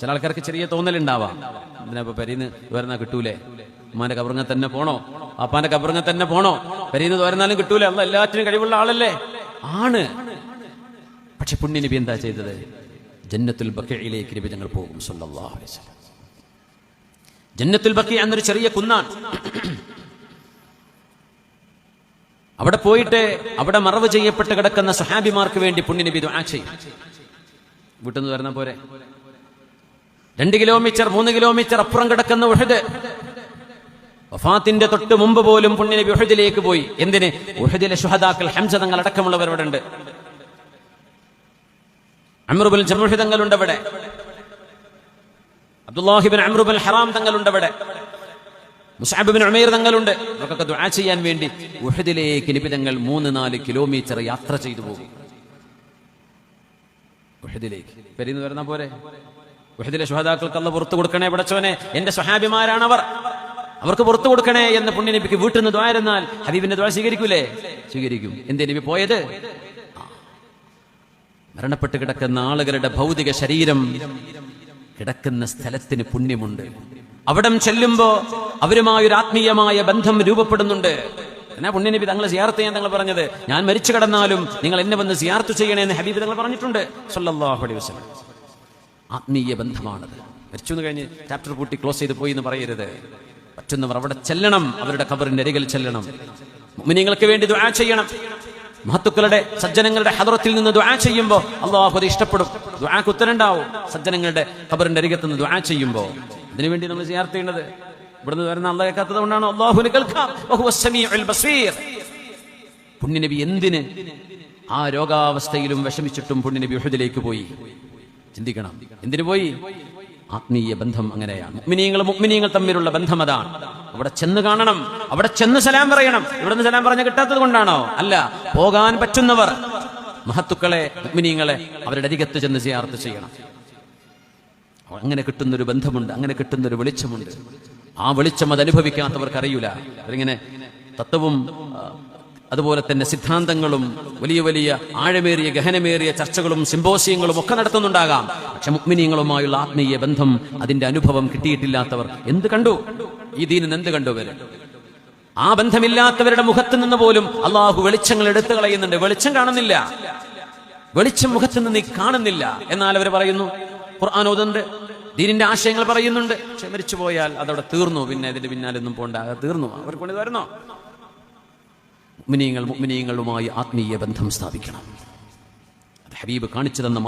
ചില ആൾക്കാർക്ക് ചെറിയ തോന്നലുണ്ടാവാം. ഇതിനപ്പോ പെരീന്ന് വരുന്ന കിട്ടൂലേ? ഉമ്മാന്റെ കബറിങ്ങ തന്നെ പോണോ? അപ്പാന്റെ കബറിങ്ങ തന്നെ പോണോ? പെരീന്ന് തോരുന്നാലും കിട്ടൂലേ? അല്ല എല്ലാറ്റിനും കഴിവുള്ള ആളല്ലേ? ആണ്. പക്ഷെ പുണ്യ നബി എന്താ ചെയ്തത്? ജന്നത്തുൽ ബക്കയിലേക്ക് നബി ഞങ്ങൾ പോകും സല്ലല്ലാഹു ജന്നത്തുൽ ബക്കി എന്നൊരു ചെറിയ കുന്നാണ് അവിടെ പോയിട്ട് അവിടെ മറവ് ചെയ്യപ്പെട്ട് കിടക്കുന്ന സഹാബിമാർക്ക് വേണ്ടി പുണ്യനബി ദുആ ചെയ്യും. വീട്ടിൽ നിന്ന് വരുന്ന പോരെ? രണ്ട് കിലോമീറ്റർ മൂന്ന് കിലോമീറ്റർ അപ്പുറം കിടക്കുന്ന ഉഹദ്. വഫാത്തിന്റെ തൊട്ട് മുമ്പ് പോലും പുണ്യനബി ഉഹദിലേക്ക് പോയി. എന്തിന്? ഉഹദിലെ ഷുഹദാക്കൾ ഹംസ തങ്ങൾ അടക്കമുള്ളവർ അവിടെ ഉണ്ട്. അമ്രുബുൽ ജമുഹി തങ്ങളുണ്ട് അവിടെ. അബ്ദുല്ലാഹിബിൻ അമ്രുബുൽ ഹറാം തങ്ങളുണ്ട് അവിടെ. മുസാബിബിൻ ഉമേർ തങ്ങളുണ്ട്. അവർക്കൊക്കെ ദുആ ചെയ്യാൻ വേണ്ടി ഉഹദിലേക്ക് നിബിതങ്ങൾ മൂന്ന് നാല് കിലോമീറ്റർ യാത്ര ചെയ്തു പോകും. ഉഹദിലേക്ക്. പെരിന്ന് വരുന്ന പോരെ? ഉഹദിലെ ശുഹദാക്കൾക്ക് അല്ല പുറത്തു കൊടുക്കണേ പടച്ചവനെ എന്റെ സ്വഹാബിമാരാണവർ. അവർക്ക് പുറത്തു കൊടുക്കണേ എന്ന് പുണ്യനബിക്ക് വീട്ടിൽ നിന്ന് ദ്വാരുന്നാൽ ഹബീബിന്റെ ദ്വാര സ്വീകരിക്കൂലേ? സ്വീകരിക്കും. എന്തേ നബി പോയത്. മരണപ്പെട്ട് കിടക്കുന്ന ആളുകളുടെ ഭൗതിക ശരീരം കിടക്കുന്ന സ്ഥലത്തിന് പുണ്യമുണ്ട്. അവിടം ചെല്ലുമ്പോ അവരുമായൊരു ആത്മീയമായ ബന്ധം രൂപപ്പെടുന്നുണ്ട്. എന്നാ പുണ്യനബി തങ്ങളെ സിയാർത്ത് ചെയ്യാൻ തങ്ങൾ പറഞ്ഞത്? ഞാൻ മരിച്ചു കിടന്നാലും നിങ്ങൾ എന്നെ വന്ന് സിയാർത്ത് ചെയ്യണേ എന്ന് ഹബീബ് തങ്ങൾ പറഞ്ഞിട്ടുണ്ട്. സല്ലാഹു അലൈഹി വസല്ലം. ആത്മീയ ബന്ധമാണത്. മരിച്ചു എന്ന് കഴിഞ്ഞ് ചാപ്റ്റർ പൂട്ടി ക്ലോസ് ചെയ്ത് പോയി എന്ന് പറയരുത്. പറ്റുന്നവർ അവിടെ ചെല്ലണം അവരുടെ ഖബറിന്റെ അരികിൽ ചെല്ലണം. മുമിനിങ്ങൾക്ക് വേണ്ടി ദുആ ചെയ്യണം. മഹത്തുക്കളുടെ സജ്ജനങ്ങളുടെ ഹദറത്തിൽ നിന്ന് ദുആ ചെയ്യുമ്പോൾ അള്ളാഹു അത് ഇഷ്ടപ്പെടും. ദുആക്ക് ഉത്തരണ്ടാവും. സജ്ജനങ്ങളുടെ ഖബറിന്റെ അരികത്ത് നിന്ന് ദുആ ചെയ്യുമ്പോൾ. അതിനുവേണ്ടി നമ്മൾ ചേർത്തേണ്ടത് ചെയ്യുന്നത് ഇവിടുന്ന് വരുന്ന അള്ളാഹ് കേൾക്കാത്തത് കൊണ്ടാണ് അള്ളാഹുവിന് കേൾക്കാം. പുണ്യനബി എന്തിന് ആ രോഗാവസ്ഥയിലും വിഷമിച്ചിട്ടും പുണ്യനബി ഉഹദിലേക്ക് പോയി? ചിന്തിക്കണം. എന്തിനു പോയി? ആത്മീയ ബന്ധം അങ്ങനെയാണ്. മുഗ്മിനീങ്ങൾ മുഗ്മിനീങ്ങൾ തമ്മിലുള്ള ബന്ധം അതാണ്. അവിടെ ചെന്ന് കാണണം. അവിടെ ചെന്ന് സലാം പറയണം. ഇവിടെ നിന്ന് സലാം പറഞ്ഞ കിട്ടാത്തത് കൊണ്ടാണോ? അല്ല പോകാൻ പറ്റുന്നവർ മഹത്തുക്കളെ മുഗ്മിനീങ്ങളെ അവരുടെ അരികത്ത് ചെന്ന് സിയാർത്ത് ചെയ്യണം. അങ്ങനെ കിട്ടുന്നൊരു ബന്ധമുണ്ട് അങ്ങനെ കിട്ടുന്നൊരു വെളിച്ചമുണ്ട്. ആ വെളിച്ചം അത് അനുഭവിക്കാത്തവർക്ക് അറിയില്ല അവരിങ്ങനെ തത്വവും അതുപോലെ തന്നെ സിദ്ധാന്തങ്ങളും വലിയ വലിയ ആഴമേറിയ ഗഹനമേറിയ ചർച്ചകളും സിംബോസിയങ്ങളും ഒക്കെ നടത്തുന്നുണ്ടാകാം. പക്ഷെ മുക്മിനീങ്ങളുമായുള്ള ആത്മീയ ബന്ധം അതിന്റെ അനുഭവം കിട്ടിയിട്ടില്ലാത്തവർ എന്ത് കണ്ടു? ഈ ദീനിന് എന്ത് കണ്ടു വരും ആ ബന്ധമില്ലാത്തവരുടെ മുഖത്ത് നിന്ന് പോലും അള്ളാഹു വെളിച്ചങ്ങൾ എടുത്തു കളയുന്നുണ്ട്. വെളിച്ചം കാണുന്നില്ല. വെളിച്ചം മുഖത്ത് നിന്ന് നീ കാണുന്നില്ല. എന്നാൽ അവർ പറയുന്നു ഖുർആൻ ദീനിന്റെ ആശയങ്ങൾ പറയുന്നുണ്ട്. പക്ഷെ മരിച്ചു പോയാൽ അതവിടെ തീർന്നു. പിന്നെ അതിന്റെ പിന്നാലൊന്നും പോണ്ട. തീർന്നു. അവർക്ക് കൊണ്ട് വരുന്നോ മുഗ്മിനീങ്ങൾ മുനിയങ്ങളുമായി ആത്മീയ ബന്ധം സ്ഥാപിക്കണം. അത് ഹബീബ് കാണിച്ചു തന്ന